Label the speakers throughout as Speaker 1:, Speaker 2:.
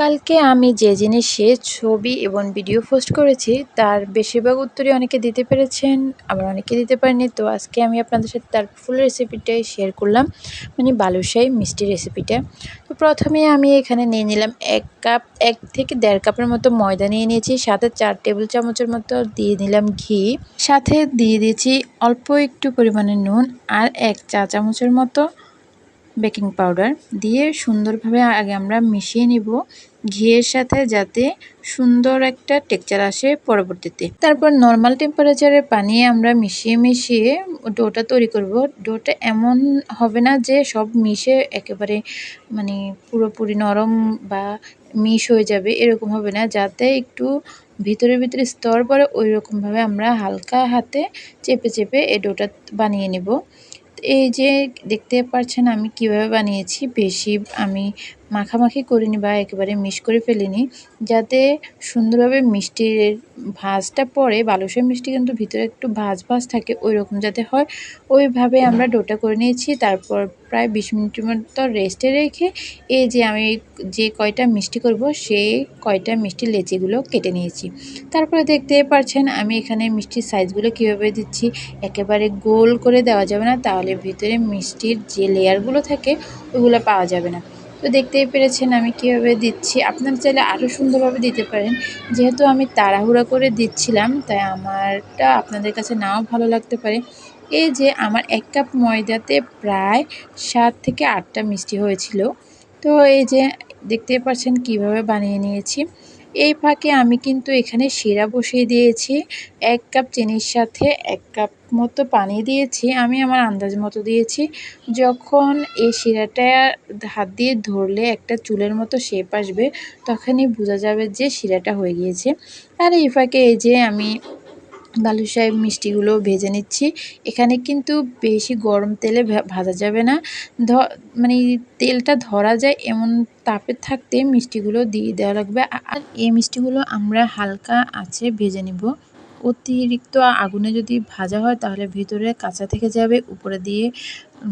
Speaker 1: কালকে আমি যে জিনিসে ছবি এবং ভিডিও পোস্ট করেছি, তার বেশিরভাগ উত্তরই অনেকে দিতে পেরেছেন, আবার অনেকে দিতে পারেনি। তো আজকে আমি আপনাদের সাথে তার ফুল রেসিপিটাই শেয়ার করলাম মানে বালুশাই মিষ্টি রেসিপিটা তো প্রথমে আমি এখানে নিয়ে নিলাম এক কাপ, এক থেকে দেড় কাপের মতো ময়দা নিয়ে নিয়েছি, সাথে চার টেবিল চামচের মতো দিয়ে নিলাম ঘি। সাথে দিয়ে দিয়েছি অল্প একটু পরিমাণে নুন আর এক চা চামচের মতো বেকিং পাউডার দিয়ে সুন্দরভাবে আগে আমরা মিশিয়ে নিব ঘিয়ের সাথে যাতে সুন্দর একটা টেক্সচার আসে পরবর্তীতে। তারপর নর্মাল টেম্পারেচারে পানি আমরা মিশিয়ে মিশিয়ে ডোটা তৈরি করব। ডোটা এমন হবে না যে সব মিশে একেবারে মানে পুরোপুরি নরম বা মিশ হয়ে যাবে এরকম হবে না। যাতে একটু ভিতরে ভিতরে স্তর পরে ওই রকমভাবে আমরা হালকা হাতে চেপে চেপে এই ডোটা বানিয়ে নেব। এই যে দেখতে পারছেন আমি কীভাবে বানিয়েছি বেশি আমি মাখামাখি করিনি বা একেবারে মিশ করে ফেলিনি, যাতে সুন্দরভাবে মিষ্টির ভাজটা পড়ে বালুশাই মিষ্টি কিন্তু ভিতরে একটু ভাজ ভাজ থাকে ওই রকম যাতে হয়। ওইভাবে আমরা ডোটা করে নিয়েছি, তারপর প্রায় বিশ মিনিটের মতো রেস্টে রেখে এই যে আমি যে কয়টা মিষ্টি করব, সেই কয়টা মিষ্টি লেচিগুলো কেটে নিয়েছি। তারপরে দেখতে পারছেন আমি এখানে মিষ্টির সাইজগুলো কীভাবে দিচ্ছি, একেবারে গোল করে দেওয়া যাবে না, তাহলে ভিতরে মিষ্টির যে লেয়ারগুলো থাকে ওগুলো পাওয়া যাবে না। তো দেখতেই পেরেছেন আমি কীভাবে দিচ্ছি। আপনারা চাইলে আরও সুন্দরভাবে দিতে পারেন। যেহেতু আমি তাড়াহুড়া করে দিচ্ছিলাম, তাই আমারটা আপনাদের কাছে নাও ভালো লাগতে পারে। এই যে আমার এক কাপ ময়দাতে প্রায় সাত থেকে আটটা মিষ্টি হয়েছিল। তো এই যে দেখতে পাচ্ছেন কীভাবে বানিয়ে নিয়েছি। এই ফাঁকে আমি কিন্তু এখানে শিরা বসিয়ে দিয়েছি, এক কাপ চিনির সাথে এক কাপ মতো পানি দিয়েছি, আমি আমার আন্দাজ মতো দিয়েছি। যখন এই শিরাটা হাত দিয়ে ধরলে একটা চুলের মতো শেপ আসবে, তখনই বোঝা যাবে যে শিরাটা হয়ে গিয়েছে। আর এই ফাঁকে এই যে আমি বালুশাই মিষ্টিগুলো ভেজে নিচ্ছি। এখানে কিন্তু বেশি গরম তেলে ভাজা যাবে না। ধ মানে তেলটা ধরা যায় এমন তাপে থাকতে মিষ্টিগুলো দিয়ে দেওয়া লাগবে। আর এই মিষ্টিগুলো আমরা হালকা আছে ভেজে নিব। অতিরিক্ত আগুনে যদি ভাজা হয় তাহলে ভিতরে কাঁচা থেকে যাবে, উপরে দিয়ে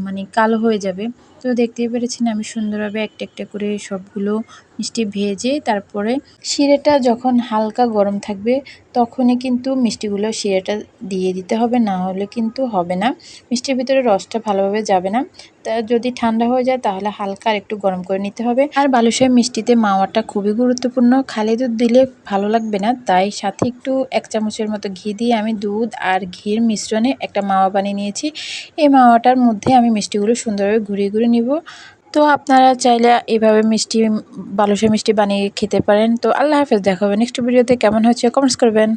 Speaker 1: মানে কালো হয়ে যাবে। তো দেখতেই পেরেছেন আমি সুন্দরভাবে একটা একটা করে সবগুলো মিষ্টি ভেজে তারপরে শিরেটা যখন হালকা গরম থাকবে তখনই কিন্তু মিষ্টিগুলো শিরেটা দিয়ে দিতে হবে, না হলে কিন্তু হবে না। মিষ্টির ভিতরে রসটা ভালোভাবে যাবে না। তা যদি ঠান্ডা হয়ে যায় তাহলে হালকা আর একটু গরম করে নিতে হবে। আর বালুশাই মিষ্টিতে মাওয়াটা খুবই গুরুত্বপূর্ণ। খালি দুধ দিলে ভালো লাগবে না, তাই সাথে একটু এক চামচের মতো ঘি দিয়ে আমি দুধ আর ঘির মিশ্রণে একটা মাওয়া বানিয়ে নিয়েছি। এই মাওয়াটার মধ্যে আমি মিষ্টিগুলো সুন্দরভাবে ঘুরিয়ে ঘুরিয়ে নিব। তো আপনারা চাইলে এভাবে মিষ্টি বালুসা মিষ্টি বানিয়ে খেতে পারেন। তো আল্লাহ হাফেজ, দেখা হবে নেক্সট ভিডিওতে কেমন হয়েছে? কমেন্টস করবেন।